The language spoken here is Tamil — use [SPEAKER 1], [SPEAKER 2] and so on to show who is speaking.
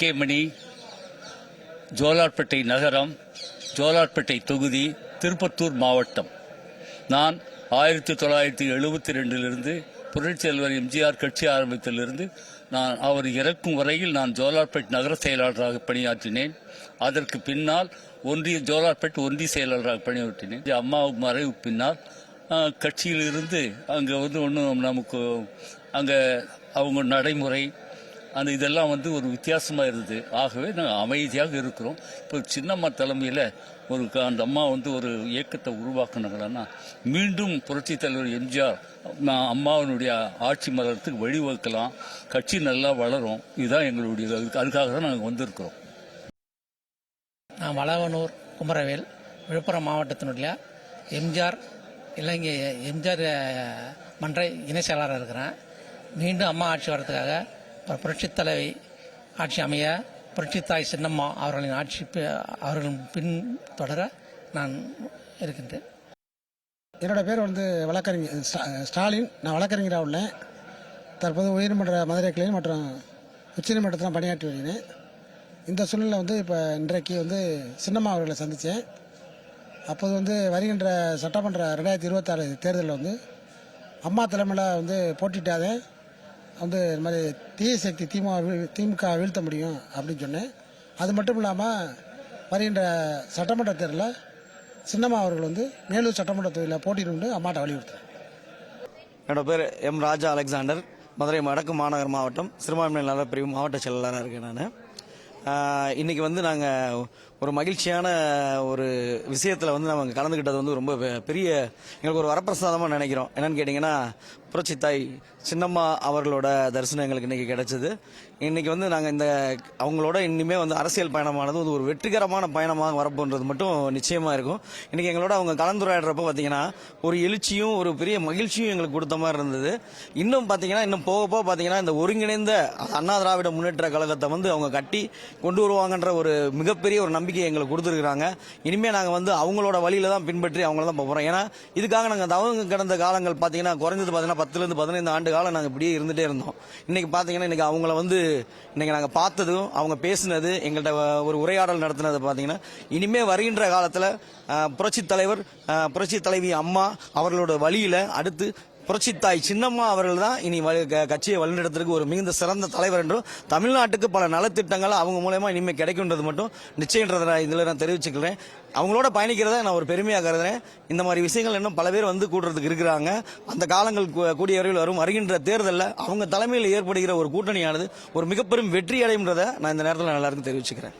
[SPEAKER 1] கே மணி ஜோலார்பேட்டை நகரம் ஜோலார்பேட்டை தொகுதி திருப்பத்தூர் மாவட்டம். நான் ஆயிரத்தி தொள்ளாயிரத்தி எழுபத்தி ரெண்டிலிருந்து புரட்சியல்வர் எம்ஜிஆர் கட்சி ஆரம்பித்திலிருந்து நான் அவர் இறக்கும் வரையில் நான் ஜோலார்பேட் நகர செயலாளராக பணியாற்றினேன். அதற்கு பின்னால் ஒன்றிய ஜோலார்பேட் ஒன்றிய செயலாளராக பணியாற்றினேன். அம்மா மறைவு பின்னால் கட்சியிலிருந்து அங்கே வந்து ஒன்றும் நமக்கு அங்கே அவங்க நடைமுறை அந்த இதெல்லாம் வந்து ஒரு வித்தியாசமாக இருந்தது. ஆகவே நாங்கள் அமைதியாக இருக்கிறோம். இப்போ சின்னம்மா தலைமையில் ஒரு க- அந்த அம்மா வந்து ஒரு இயக்கத்தை உருவாக்குனாங்கன்னா மீண்டும் புரட்சித் தலைவர் எம்ஜிஆர் அம்மாவினுடைய ஆட்சி மலரத்துக்கு வழிவகுக்கலாம். கட்சி நல்லா வளரும். இதுதான் எங்களுடைய அதுக்கு- அதுக்காக தான் நாங்கள் வந்திருக்கிறோம்.
[SPEAKER 2] நான் வளவனூர் குமரவேல் விழுப்புரம் மாவட்டத்தினுடைய எம்ஜிஆர் இலங்கை எம்ஜிஆர் மன்ற இணை செயலாளராக இருக்கிறேன். மீண்டும் அம்மா ஆட்சி வர்றதுக்காக புரட்சித் தலைவி ஆட்சி அமைய புரட்சித்தாய் சின்னம்மா அவர்களின் ஆட்சி அவர்களின் பின் தொடர நான் இருக்கின்றேன்.
[SPEAKER 3] என்னோட பேர் வந்து வழக்கறிஞர் ஸ்டா- ஸ்டாலின். நான் வழக்கறிஞராக உள்ளேன். தற்போது உயர்நீதிமன்ற மதுரை கிளை மற்றும் உச்சநீதிமன்றத்தில் பணியாற்றி வருகிறேன். இந்த சூழ்நிலை வந்து இப்போ இன்றைக்கு வந்து சின்னம்மா அவர்களை சந்தித்தேன். அப்போது வந்து வருகின்ற சட்டமன்ற ரெண்டாயிரத்தி இருபத்தாறு தேர்தலில் வந்து அம்மா தலைமையில் வந்து போட்டிட்டாதே வந்து இது மாதிரி தீய சக்தி திமுக வீழ்- திமுக வீழ்த்த முடியும் அப்படின்னு சொன்னேன். அது மட்டும் இல்லாமல் வருகின்ற சட்டமன்ற தேர்தலில் சின்னம்மா அவர்கள் வந்து மேலூர் சட்டமன்ற தொகுதியில் போட்டியிட்டு அம்மாட்ட வலியுறுத்துறேன்.
[SPEAKER 4] என்னோட பேர் எம் ராஜா அலெக்சாண்டர். மதுரை வடக்கு மாநகர் மாவட்டம் சிறுபான்மையினர் பிரிவு மாவட்ட செயலாளராக இருக்கேன் நான். இன்றைக்கி வந்து நாங்கள் ஒரு மகிழ்ச்சியான ஒரு விஷயத்தில் வந்து நம்ம கலந்துக்கிட்டது வந்து ரொம்ப பெரிய எங்களுக்கு ஒரு வரப்பிரசாதமாக நினைக்கிறோம். என்னன்னு கேட்டிங்கன்னா புரட்சி தாய் சின்னம்மா அவர்களோட தரிசனம் எங்களுக்கு இன்றைக்கி கிடச்சிது. இன்றைக்கி வந்து நாங்கள் இந்த அவங்களோட இனிமேல் வந்து அரசியல் பயணமானது வந்து ஒரு வெற்றிகரமான பயணமாக வரப்போன்றது மட்டும் நிச்சயமாக இருக்கும். இன்றைக்கி எங்களோட அவங்க கலந்துரையாடுறப்ப பார்த்தீங்கன்னா ஒரு எழுச்சியும் ஒரு பெரிய மகிழ்ச்சியும் எங்களுக்கு கொடுத்த மாதிரி இருந்தது. இன்னும் பார்த்தீங்கன்னா இன்னும் போக போக பார்த்தீங்கன்னா இந்த ஒருங்கிணைந்த அண்ணா திராவிட முன்னேற்ற கழகத்தை வந்து அவங்க கட்டி கொண்டு வருவாங்கன்ற ஒரு மிகப்பெரிய ஒரு நம்பிக்கையை எங்களுக்கு கொடுத்துருக்குறாங்க. இனிமேல் நாங்கள் வந்து அவங்களோட வழியில தான் பின்பற்றி அவங்கள தான் போகிறோம் ஏன்னா இதுக்காக நாங்கள் தவங்க கடந்த காலங்கள் பார்த்தீங்கன்னா குறைஞ்சது பார்த்தீங்கன்னா பத்துலேருந்து பதினைந்து ஆண்டு காலம் நாங்கள் இப்படியே இருந்துட்டே இருந்தோம். இன்றைக்கி பார்த்தீங்கன்னா இன்றைக்கி அவங்கள வந்து இன்னைக்கு நாங்கள் பார்த்ததும் அவங்க பேசினது எங்கள்கிட்ட ஒரு உரையாடல் நடத்தினது பார்த்தீங்கன்னா இனிமேல் வருகின்ற காலத்தில் புரட்சி தலைவர் புரட்சி தலைவி அம்மா அவர்களோட வழியில் அடுத்து புரட்சித்தாய் சின்னம்மா அவர்கள் தான் இனி க- கட்சியை வழிநடத்துறதுக்கு ஒரு மிகுந்த சிறந்த தலைவர் என்றும் தமிழ்நாட்டுக்கு பல நலத்திட்டங்கள் அவங்க மூலயமா இனிமே கிடைக்குன்றது மட்டும் நிச்சயன்றதை நான் இதில் நான் தெரிவிச்சுக்கிறேன். அவங்களோட பயணிக்கிறத நான் ஒரு பெருமையாக கருதுறேன். இந்த மாதிரி விஷயங்கள் இன்னும் பல பேர் வந்து கூடுறதுக்கு இருக்கிறாங்க. அந்த காலங்கள் கூடிய விரைவில் வரும். வருகின்ற தேர்தலில் அவங்க தலைமையில் ஏற்படுகிற ஒரு கூட்டணியானது ஒரு மிகப்பெரும் வெற்றி அடையும்ன்றதை நான் இந்த நேரத்தில் நான் எல்லாருக்கும் தெரிவிச்சுக்கிறேன்.